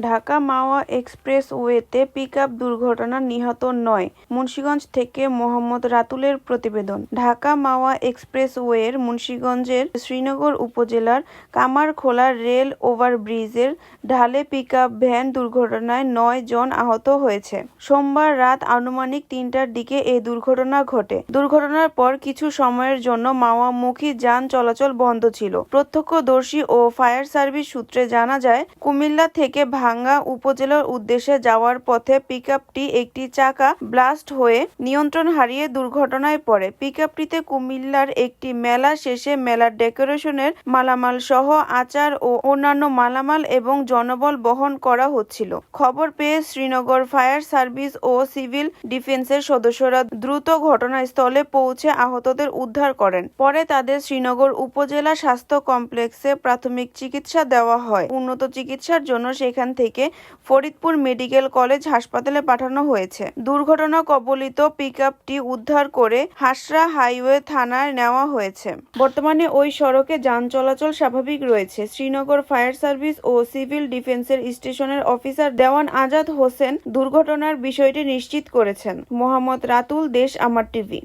ঢাকা মাওয়া এক্সপ্রেসওয়েতে pickup দুর্ঘটনা নিহত নয়, মুন্সিগঞ্জ থেকে মোহাম্মদ রাতুলের প্রতিবেদন। ঢাকা মাওয়া এক্সপ্রেসওয়ের মুন্সিগঞ্জের শ্রীনগর উপজেলার কামারখোলা রেল ওভারব্রিজের ঢালে পিকআপ ভ্যান দুর্ঘটনায় নয় জন আহত হয়েছে। সোমবার রাত আনুমানিক তিনটার দিকে এই দুর্ঘটনা ঘটে। দুর্ঘটনার পর কিছু সময়ের জন্য মাওয়ামুখী যান চলাচল বন্ধ ছিল। প্রত্যক্ষদর্শী ও ফায়ার সার্ভিস সূত্রে জানা যায়, কুমিল্লা থেকে ভাঙ্গা উপজেলার উদ্দেশ্যে যাওয়ার পথে পিকআপটি একটি চাকা ব্লাস্ট হয়ে নিয়ন্ত্রণ হারিয়ে দুর্ঘটনায় পড়ে। পিকআপটিতে কুমিল্লার একটি মেলা শেষে মেলার ডেকোরেশনের মালামাল সহ আচার ও অন্যান্য মালামাল এবং জনবল বহন করা হচ্ছিল। খবর পেয়ে শ্রীনগর ফায়ার সার্ভিস ও সিভিল ডিফেন্সের সদস্যরা দ্রুত ঘটনাস্থলে পৌঁছে আহতদের উদ্ধার করেন। পরে তাদের শ্রীনগর উপজেলা স্বাস্থ্য কমপ্লেক্সে প্রাথমিক চিকিৎসা দেওয়া হয়। উন্নত চিকিৎসার জন্য সেখান থেকে ফরিদপুর মেডিকেল কলেজ হাসপাতালে পাঠানো হয়েছে। দুর্ঘটনা কবলিত পিকআপটি উদ্ধার করে হাসরা হাইওয়ে থানায় নেওয়া হয়েছে। বর্তমানে ওই সড়কে যান চলাচল স্বাভাবিক রয়েছে। শ্রীনগর ফায়ার সার্ভিস ও সিভিল ডিফেন্সের স্টেশনের অফিসার দেওয়ান আজাদ হোসেন দুর্ঘটনার বিষয়টি নিশ্চিত করেছেন। মোহাম্মদ রাতুল দেশ আমার টিভি।